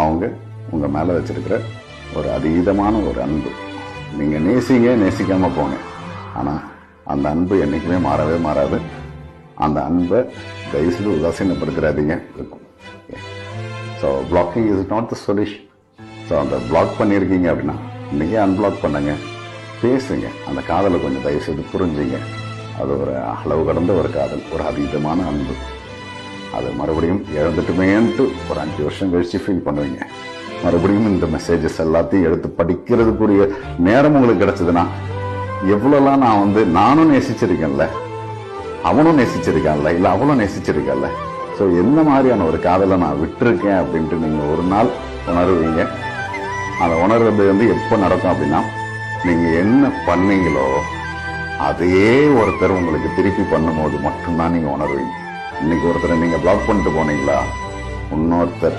அவங்க உங்கள் மேலே வச்சிருக்கிற ஒரு அதீதமான ஒரு அன்பு. நீங்கள் நேசிங்க நேசிக்காமல் போங்க. ஆனால் அந்த அன்பு என்றைக்குமே மாறவே மாறாது. அந்த அன்பை தயவுசெய்து உதாசீனப்படுத்துறாதீங்க இருக்கும். So blocking is not the solution so அந்த பிளாக் பண்ணியிருக்கீங்க அப்படின்னா இன்றைக்கே அன்பிளாக் பண்ணுங்க. பேசுங்க. அந்த காதலை கொஞ்சம் தயவுசெய்து புரிஞ்சுங்க. அது ஒரு அளவு கடந்த ஒரு காதல் ஒரு அதீதமான அன்பு. அது மறுபடியும் இழந்துட்டுமேன்ட்டு ஒரு அஞ்சு வருஷம் கழிச்சு ஃபீல் பண்ணுவீங்க. மறுபடியும் இந்த மெசேஜஸ் எல்லாத்தையும் எடுத்து படிக்கிறதுக்குரிய நேரம் உங்களுக்கு கிடைச்சதுன்னா எவ்வளோலாம் நான் வந்து நானும் நேசிச்சிருக்கேன்ல அவனும் நேசிச்சிருக்கான்ல இல்லை அவளும் நேசிச்சிருக்கான்ல. ஸோ எந்த மாதிரியான ஒரு காதலை நான் விட்டுருக்கேன் அப்படின்ட்டு நீங்கள் ஒரு நாள் உணருவீங்க. அந்த உணர்வது வந்து எப்போ நடக்கும் அப்படின்னா நீங்கள் என்ன பண்ணீங்களோ அதையே ஒருத்தர் உங்களுக்கு திருப்பி பண்ணும்போது மட்டும்தான் நீங்கள் உணர்வீங்க. இன்னைக்கு ஒருத்தரை நீங்க பிளாக் பண்ணிட்டு போனீங்களா? இன்னொருத்தர்